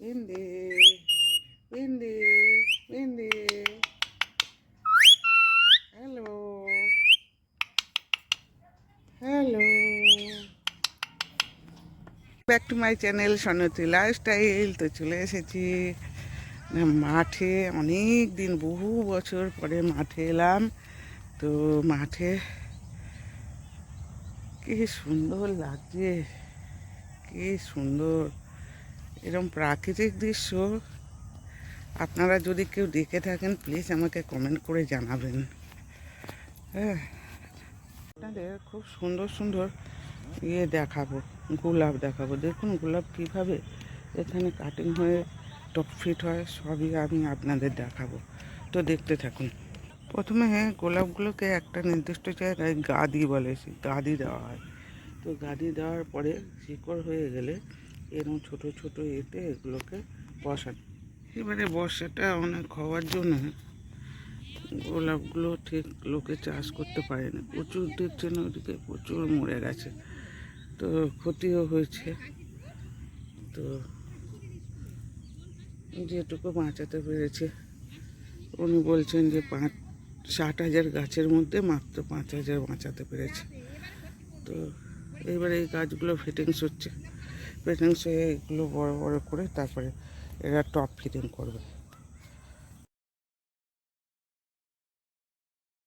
বিন্দি বিন্দি bindi hello hello back to my channel সনতি lifestyle তো চলে এসেছি। মাঠে অনেক দিন, বহু বছর পরে মাঠে এলাম। তো মাঠে কি সুন্দর লাগছে, কি সুন্দর। এরকম প্রাকৃতিক দৃশ্য, আপনারা যদি কেউ দেখে থাকেন প্লিজ আমাকে কমেন্ট করে জানাবেন। হ্যাঁ। আপনাদের খুব সুন্দর সুন্দর ইয়ে দেখাবো, গোলাপ দেখাবো। দেখুন, গোলাপ কীভাবে এখানে কাটিং হয়ে টপ ফিট হয়, সবই আমি আপনাদের দেখাবো। তো দেখতে থাকুন। প্রথমে গোলাপগুলোকে একটা নির্দিষ্ট জায়গায় গাদি বলে গাদি দেওয়া হয়। তো গাদি দেওয়ার পরে শিকড় হয়ে গেলে এরকম ছোট ছোট এতে এগুলোকে বসানো। এবারে বর্ষাটা অনেক হওয়ার জন্য গোলাপগুলো ঠিক লোকে চাষ করতে পারে না। প্রচুর না ওদিকে প্রচুর মরে গেছে। তো ক্ষতিও হয়েছে। তো যেটুকু বাঁচাতে পেরেছে। উনি বলছেন যে পাঁচ, ষাট হাজার গাছের মধ্যে মাত্র পাঁচ হাজার বাঁচাতে পেরেছে। তো এবারে এই গাছগুলো ফিটিংস হচ্ছে। ফিটিংস এগুলো বড় বড় করে তারপরে এরা টপ ফিটিং করবে।